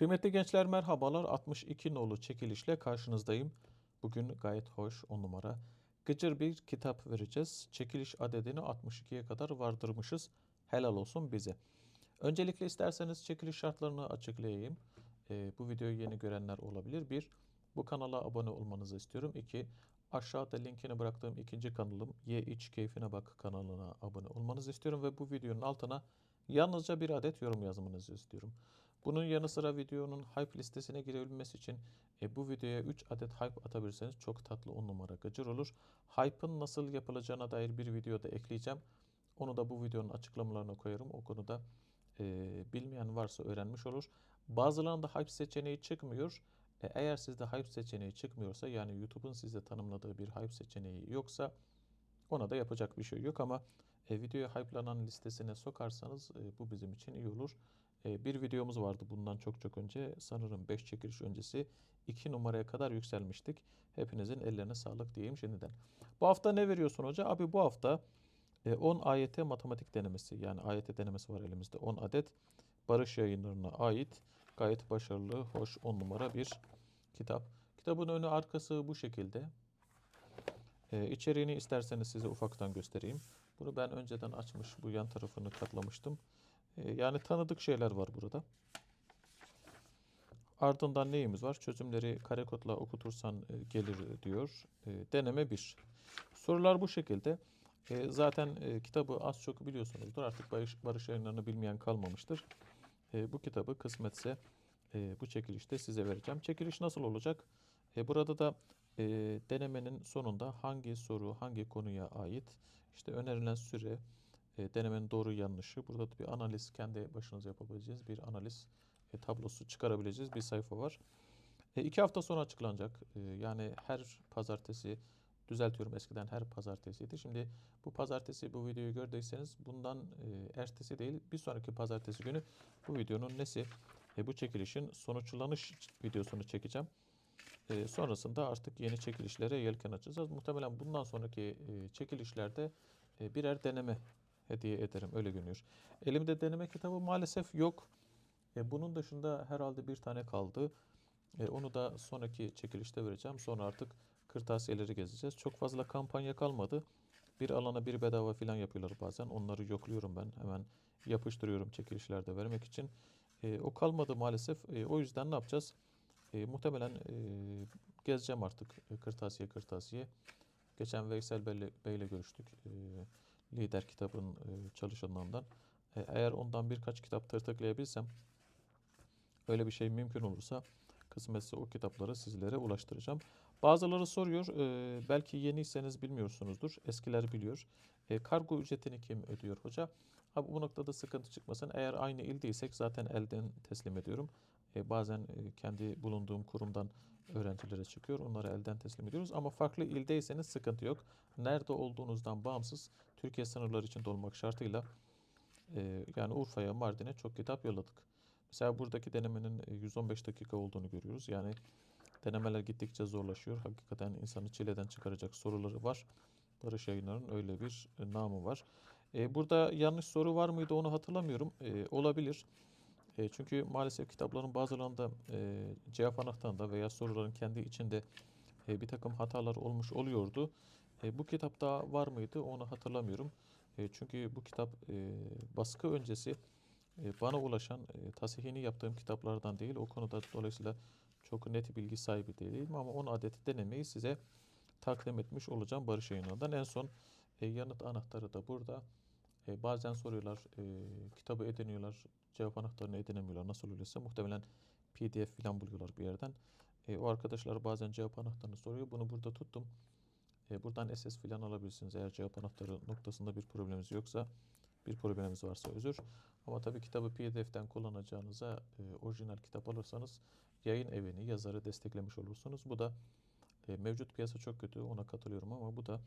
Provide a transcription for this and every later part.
Kıymetli gençler merhabalar. 62 nolu çekilişle karşınızdayım. Bugün gayet hoş 10 numara. Gıcır bir kitap vereceğiz. Çekiliş adedini 62'ye kadar vardırmışız. Helal olsun bize. Öncelikle isterseniz çekiliş şartlarını açıklayayım. Ee, bu videoyu yeni görenler olabilir. Bir, bu kanala abone olmanızı istiyorum. İki, aşağıda linkini bıraktığım ikinci kanalım Ye İç Keyfine Bak kanalına abone olmanızı istiyorum. Ve bu videonun altına yalnızca bir adet yorum yazmanızı istiyorum. Bunun yanı sıra videonun hype listesine girebilmesi için e, bu videoya 3 adet hype atabilirseniz çok tatlı 10 numara gıcır olur. Hype'ın nasıl yapılacağına dair bir video da ekleyeceğim. Onu da bu videonun açıklamalarına koyarım. O konuda e, bilmeyen varsa öğrenmiş olur. Bazılarında hype seçeneği çıkmıyor. E, eğer sizde hype seçeneği çıkmıyorsa yani YouTube'un size tanımladığı bir hype seçeneği yoksa ona da yapacak bir şey yok ama e, videoya hype'lanan listesine sokarsanız e, bu bizim için iyi olur. E, bir videomuz vardı bundan çok çok önce. Sanırım 5 çekiliş öncesi 2 numaraya kadar yükselmiştik. Hepinizin ellerine sağlık diyeyim şimdiden. Bu hafta ne veriyorsun hoca? Abi bu hafta e, 10 AYT matematik denemesi yani AYT denemesi var elimizde 10 adet. Barış yayınlarına ait gayet başarılı, hoş 10 numara bir kitap. Kitabın önü arkası bu şekilde. Ee, içeriğini isterseniz size ufaktan göstereyim. Bunu ben önceden açmış bu yan tarafını katlamıştım. Ee, yani tanıdık şeyler var burada. Ardından neyimiz var? Çözümleri kare kodla okutursan e, gelir diyor. E, deneme 1. Sorular bu şekilde. E, zaten e, kitabı az çok biliyorsunuzdur. Artık Barış, Barış yayınlarını bilmeyen kalmamıştır. Bu kitabı kısmetse e, bu çekilişte size vereceğim. Çekiliş nasıl olacak? Burada da e, denemenin sonunda hangi soru hangi konuya ait işte önerilen süre e, denemenin doğru yanlışı burada da bir analiz kendi başınıza yapabileceğiz bir analiz e, tablosu çıkarabileceğiz bir sayfa var. E, iki hafta sonra açıklanacak. E, yani her pazartesi düzeltiyorum eskiden her pazartesiydi. Şimdi bu pazartesi bu videoyu gördüyseniz bundan e, ertesi değil bir sonraki pazartesi günü bu videonun nesi? E, bu çekilişin sonuçlanış videosunu çekeceğim. E, sonrasında artık yeni çekilişlere yelken açacağız. Muhtemelen bundan sonraki e, çekilişlerde e, birer deneme hediye ederim. Öyle görünüyor. Elimde deneme kitabı maalesef yok. E, bunun dışında herhalde bir tane kaldı. E, onu da sonraki çekilişte vereceğim. Sonra artık kırtasiyeleri gezeceğiz. Çok fazla kampanya kalmadı. Bir alana bir bedava falan yapıyorlar bazen. Onları yokluyorum ben. Hemen yapıştırıyorum çekilişlerde vermek için. E, o kalmadı maalesef. E, o yüzden ne yapacağız? E, muhtemelen e, gezeceğim artık e, kırtasiye kırtasiye. Geçen Veysel Bey'le Bey'le görüştük. E, lider kitabın e, çalışanlarından. E, eğer ondan birkaç kitap tırtıklayabilsem öyle bir şey mümkün olursa kısmetse o kitapları sizlere ulaştıracağım. Bazıları soruyor, e, belki yeniyseniz bilmiyorsunuzdur, eskiler biliyor. E, kargo ücretini kim ödüyor hoca? Abi bu noktada sıkıntı çıkmasın. Eğer aynı ildeysek zaten elden teslim ediyorum. E, bazen e, kendi bulunduğum kurumdan öğrencilere çıkıyor. Onları elden teslim ediyoruz. Ama farklı ildeyseniz sıkıntı yok. Nerede olduğunuzdan bağımsız Türkiye sınırları içinde olmak şartıyla e, yani Urfa'ya, Mardin'e çok kitap yolladık. Mesela buradaki denemenin e, 115 dakika olduğunu görüyoruz. Yani denemeler gittikçe zorlaşıyor. Hakikaten insanı çileden çıkaracak soruları var. Barış Yayınları'nın öyle bir namı var. Burada yanlış soru var mıydı onu hatırlamıyorum. E, olabilir. E, çünkü maalesef kitapların bazılarında e, cevap anahtarında veya soruların kendi içinde e, bir takım hatalar olmuş oluyordu. E, bu kitapta var mıydı onu hatırlamıyorum. E, çünkü bu kitap e, baskı öncesi e, bana ulaşan e, tasihini yaptığım kitaplardan değil. O konuda dolayısıyla çok net bilgi sahibi değilim ama 10 adet denemeyi size takdim etmiş olacağım Barış Yayınları'ndan. En son e, yanıt anahtarı da burada. E, bazen soruyorlar, e, kitabı ediniyorlar, cevap anahtarını edinemiyorlar. Nasıl oluyorsa muhtemelen PDF falan buluyorlar bir yerden. E, o arkadaşlar bazen cevap anahtarını soruyor. Bunu burada tuttum. E, buradan SS falan alabilirsiniz eğer cevap anahtarı noktasında bir probleminiz yoksa. Bir problemimiz varsa özür. Ama tabii kitabı PDF'den kullanacağınıza e, orijinal kitap alırsanız yayın evini, yazarı desteklemiş olursunuz. Bu da e, mevcut piyasa çok kötü ona katılıyorum ama bu da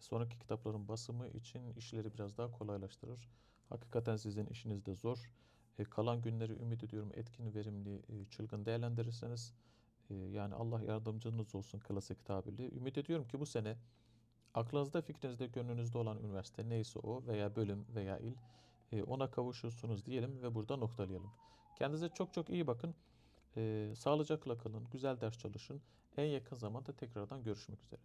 sonraki kitapların basımı için işleri biraz daha kolaylaştırır. Hakikaten sizin işiniz de zor. E, kalan günleri ümit ediyorum etkin, verimli, e, çılgın değerlendirirseniz e, yani Allah yardımcınız olsun klasik tabirle. Ümit ediyorum ki bu sene aklınızda, fikrinizde, gönlünüzde olan üniversite neyse o veya bölüm veya il e, ona kavuşursunuz diyelim ve burada noktalayalım. Kendinize çok çok iyi bakın. E, sağlıcakla kalın, güzel ders çalışın. En yakın zamanda tekrardan görüşmek üzere.